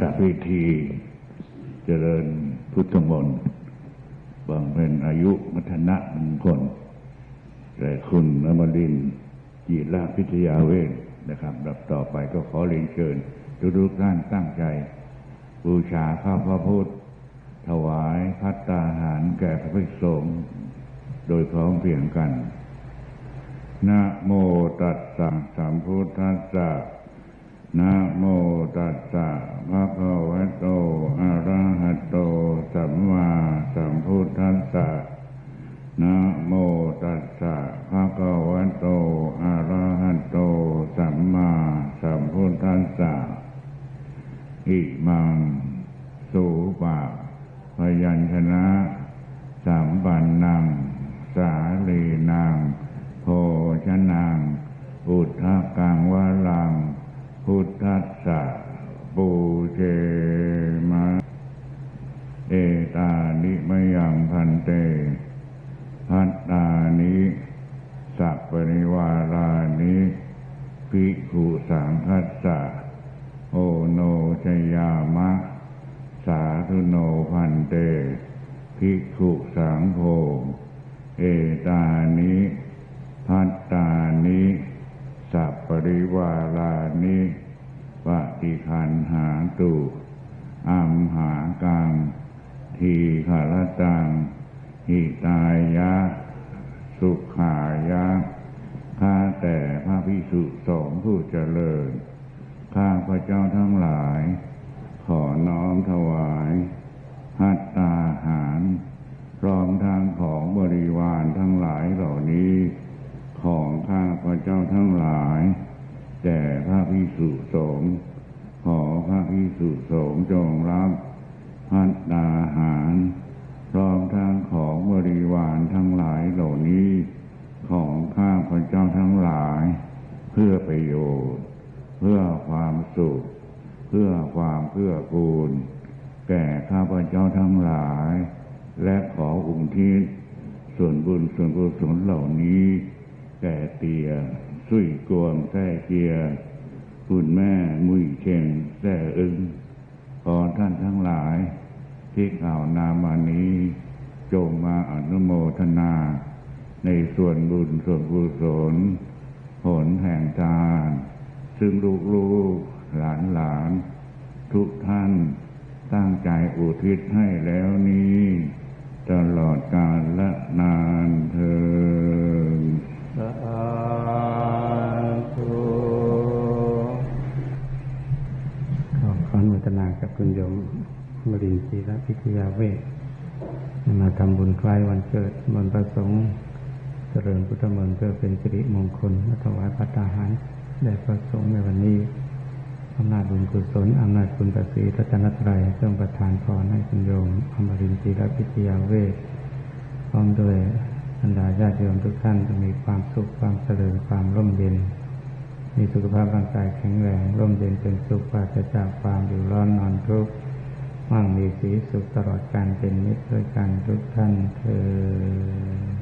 กับพิธีเจริญพุทธมนต์บางเป็นอายุมัทนะมงคลแต่คุณอมรินจีราพิทยาเวทนะครับดับต่อไปก็ขอเรียนเชิญทุกๆท่านตั้งใจ บูชาข้าพระพุทธ ถวายพัตตาหารแก่พระภิกษุสงฆ์โดยพร้อมเพรียงกัน นะโมตัสสะสัมพุทธัสสะนะโมตัสสะคะวะโต อะระหะโต สัมมาสัมพุทธัสสะ นะโมตัสสะภะคะวะโต อะระหะโต สัมมาสัมพุทธัสสะ อิมัง สุปะพยัญชนะสัมปันนัง สาลีนัง โภชนัง อุทธกังวะลัง พุทธัสสะปูเชมะ เอตานิมยังพันเต พัตตานิสัพป ริวารานิภิกขุสังคัสสะโอโนชยามะ สาธุโนพันเตภิกขุสังโฆเอตานิพัตตานิสัพปริวารานิปฏิคันหาตุอัมหากังทีขารตังหิตายะ สุขายะ ข้าแต่พระพิสุสงฆ์ผู้เจริญ ข้าพระเจ้าทั้งหลาย ขอน้อมถวายพัตตาหาร พร้อมทางของบริวารทั้งหลายเหล่านี้ ของข้าพระเจ้าทั้งหลายแด่พระพิสุสงฆ์ขอพระพิสุสงฆ์จงรับพัตตาหาร พร้อมทางของบริวารทั้งหลายเหล่านี้ ของข้าพเจ้าทั้งหลาย เพื่อประโยชน์ เพื่อความสุข เพื่อความเพื่อกูล แก่ข้าพเจ้าทั้งหลาย และขออุทิศส่วนบุญส่วนกุศลเหล่านี้ แก่เตียสุยกวงแท้เกียคุณแม่มุยเชงแท้อึงขอท่านทั้งหลาย ที่กล่าวนามานี้ จงมาอนุโมทนา ในส่วนบุญส่วนกุศลผลแห่งทาน ซึ่งลูกๆหลานหลานๆทุกท่านตั้งใจอุทิศให้แล้วนี้ ตลอดกาลและนานเธอญสาธุขอขออนุโมทนากับคุณโยมมรินทร์จีรพิทยาเวทมาทำบุญคล้ายวันเกิดมนต์ประสงค์ เจริญพุทธมนต์เพื่อเป็นสิริมงคลมาถวายพัตตาหารแด่พระสงฆ์ในวันนี้อำนาจบุญกุศลอำนาจคุณประสีรัตนตรัยเครื่องประทานพรให้คุณโยมอมรินทร์จีรพิทยาเวทพร้อมด้วยบรรดาญาติโยมทุกท่านจะมีความสุขความเจริญความร่มเย็น มีสุขภาพร่างกายแข็งแรงร่มเย็นเป็นสุขปราศจากความอยู่ร้อนนอนทุกข์มั่งมีสีสุขตลอดการเป็นมิตรด้วยกันทุกท่านเธอ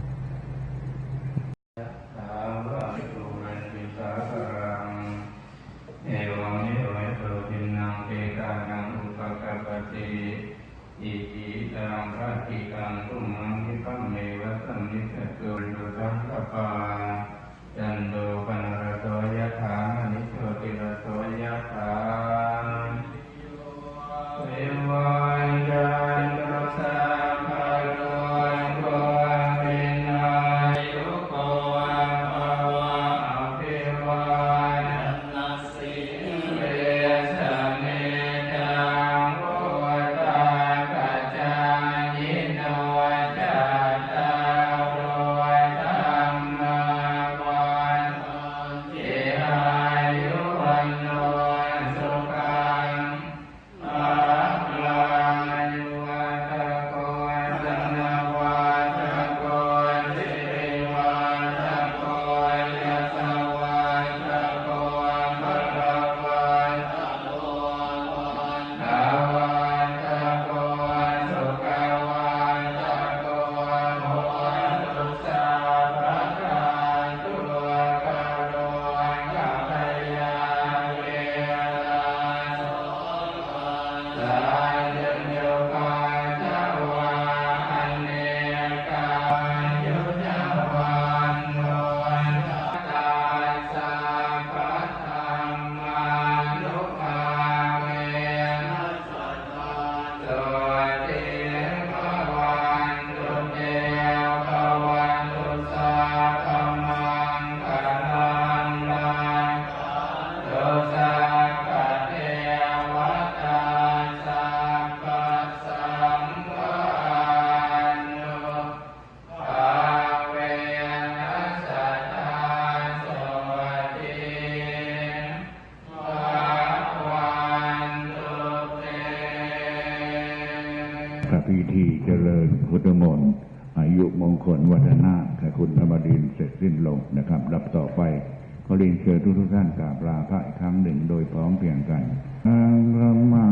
เรียนเชิญทุกท่านกราบลาพระอีกครั้งหนึ่งโดยพร้อมเพียงกันอังคมา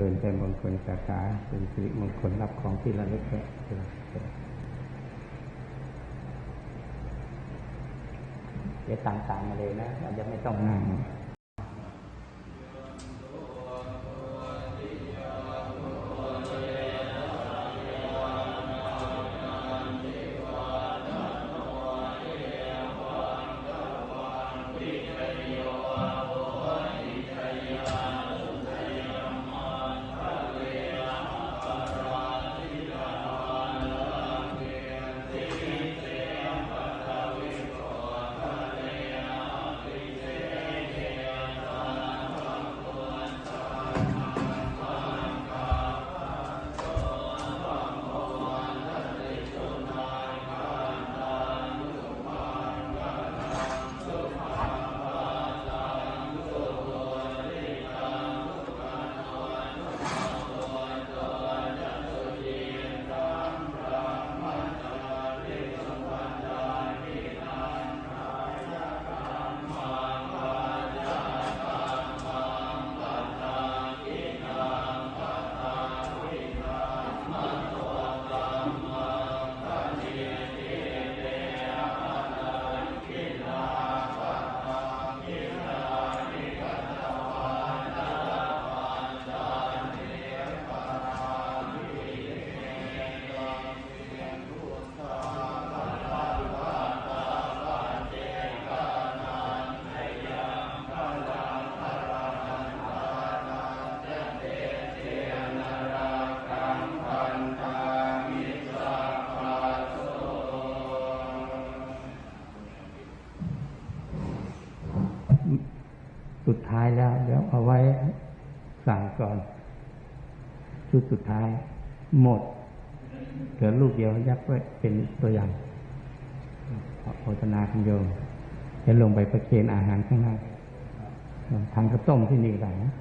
ระสงฆ์เจริญใจมงคลสาขาเป็นสิริมงคลรับของที่ระลึกเถอะเดี๋ยวต่างๆมาเลยนะเราจะไม่ต้องนั่ง เอาไว้สั่งก่อนชุดสุดท้าย หมดเหลือลูกเดียวยักไว้เป็นตัวอย่างขอโฆษณาคุณโยมจะลงไปประเคนอาหารข้างหน้าทางกระต้มที่นี่ได้นะ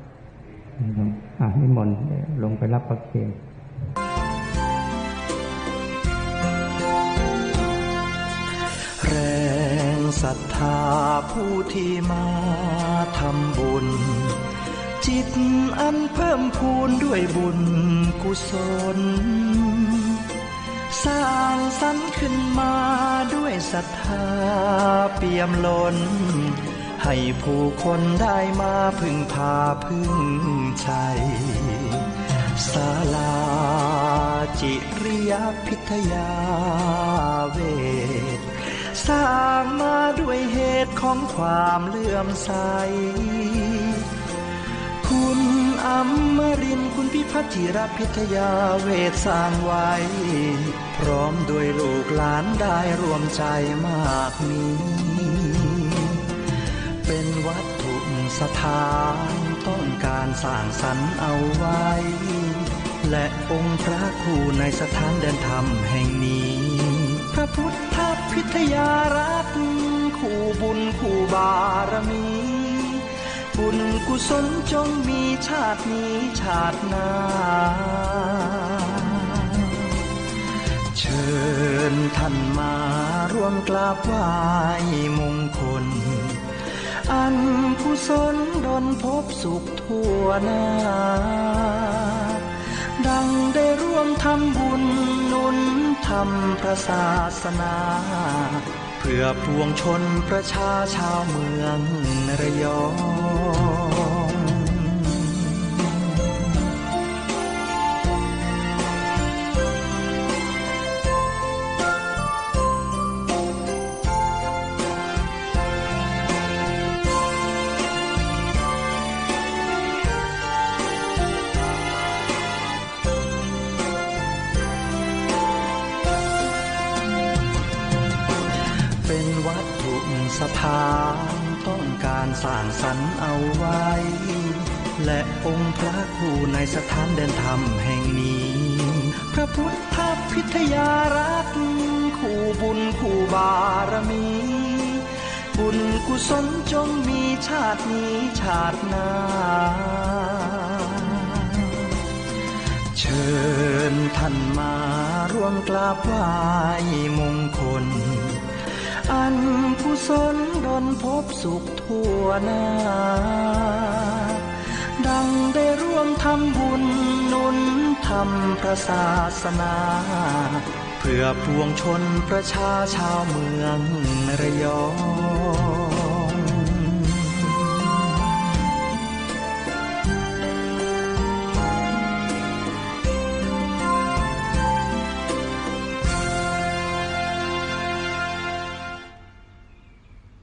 อ่านิมนต์ลงไปรับประเคน ศรัทธาผู้ที่มาทำบุญ จิตอันเพิ่มพูนด้วยบุญกุศล สร้างสรรค์ขึ้นมาด้วยศรัทธาเปี่ยมล้น ให้ผู้คนได้มาพึ่งพาพึ่งใจศาลาจิริยพิทยาเว สร้างมาด้วยเหตุของความเลื่อมใส คุณอมรินทร์คุณพิพัฒน์จิรพิทยาเวทสร้างไว้ พร้อมด้วยลูกหลานได้รวมใจมากมี เป็นวัตถุสถานต้องการสร้างสรรค์เอาไว้ และองค์พระครูในสถานเดินธรรมแห่งนี้ พุทธพิทยารัตน์คู่บุญคู่บารมี บุญกุศลจงมีชาตินี้ชาติหน้า เชิญท่านมาร่วมกราบไหว้มงคล อันกุศลดลพบสุขทั่วหน้า ดังได้ร่วมทำบุญนุนทำพระศาสนา เพื่อปวงชนประชาชาวเมืองระยอง ฐานต้องการสร้างสรรค์เอาไว้ และองค์พระครูในสถานเดินธรรมแห่งนี้ พระพุทธพิทยารักคู่บุญคู่บารมี บุญกุศลจงมีชาตินี้ชาติหน้า เชิญท่านมาร่วมกราบไหว้มงคล อันผู้สนดนพบสุขทั่วหน้า ดังได้ร่วมทำบุญนุนทำพระศาสนา เพื่อปวงชนประชาชาวเมืองระยอง